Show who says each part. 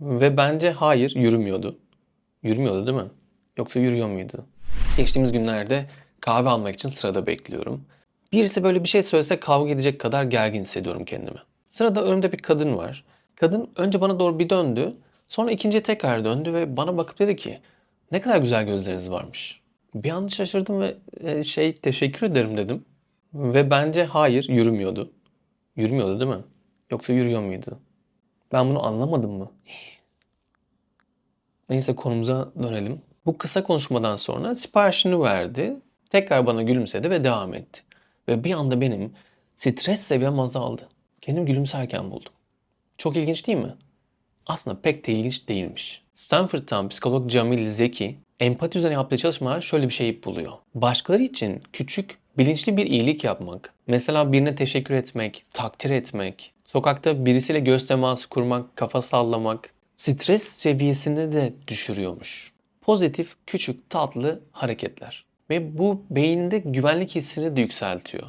Speaker 1: Ve bence hayır yürümüyordu. Yürümüyordu değil mi? Yoksa yürüyor muydu? Geçtiğimiz günlerde kahve almak için sırada bekliyorum. Birisi böyle bir şey söylese kavga edecek kadar gergin hissediyorum kendimi. Sırada önümde bir kadın var. Kadın önce bana doğru bir döndü. Sonra ikinciye tekrar döndü ve bana bakıp dedi ki ne kadar güzel gözleriniz varmış. Bir an şaşırdım ve e, şey teşekkür ederim dedim. Ve bence hayır yürümüyordu. Yürümüyordu değil mi? Yoksa yürüyor muydu? Ben bunu anlamadım mı? Neyse konumuza dönelim. Bu kısa konuşmadan sonra siparişini verdi. Tekrar bana gülümsedi ve devam etti. Ve bir anda benim stres seviyem azaldı. Kendim gülümserken buldum. Çok ilginç değil mi? Aslında pek de ilginç değilmiş. Stanford'tan psikolog Camil Zeki empati üzerine yaptığı çalışmalar şöyle bir şey buluyor. Başkaları için küçük, bilinçli bir iyilik yapmak, mesela birine teşekkür etmek, takdir etmek, sokakta birisiyle göz teması kurmak, kafa sallamak, stres seviyesini de düşürüyormuş. Pozitif, küçük, tatlı hareketler. Ve bu beyinde güvenlik hissini de yükseltiyor.